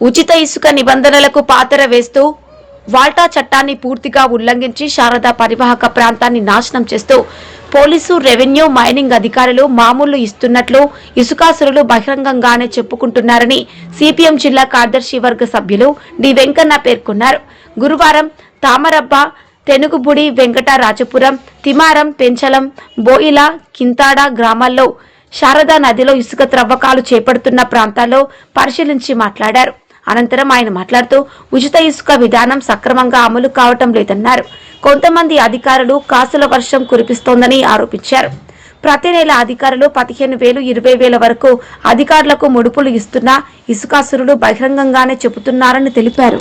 ఉచిత ఇసుక నిబంధనలకు పాతర వేస్తూ వాల్టా చట్టాన్ని పూర్తిగా ఉల్లంఘించి శారదా పరివాహక ప్రాంతాన్ని నాశనం చేస్తూ పోలీసు రెవెన్యూ మైనింగ్ అధికారులు మామూలు ఇస్తున్నట్లు ఇసుకాసురులు బహిరంగంగానే చెప్పుకుంటున్నారని సిపిఎం జిల్లా కార్యదర్శి వర్గ సభ్యులు డి వెంకన్న పేర్కొన్నారు. గురువారం తామరబ్బ తెనుగుబుడి వెంకట రాజపురం తిమారం పెంచలం బోయిల కింతాడ గ్రామాల్లో శారదా నదిలో ఇసుక త్రవ్వకాలు చేపడుతున్న ప్రాంతాల్లో పరిశీలించి మాట్లాడారు. అనంతరం ఆయన మాట్లాడుతూ ఉచిత ఇసుక విధానం సక్రమంగా అమలు కావటం లేదన్నారు. కొంతమంది అధికారులు కాసుల వర్షం కురిపిస్తోందని ఆరోపించారు. ప్రతి నెల అధికారులు పదిహేను వేలు ఇరవై వేల వరకు అధికారులకు ముడుపులు ఇస్తున్నా ఇసుకాసురులు బహిరంగంగానే చెబుతున్నారని తెలిపారు.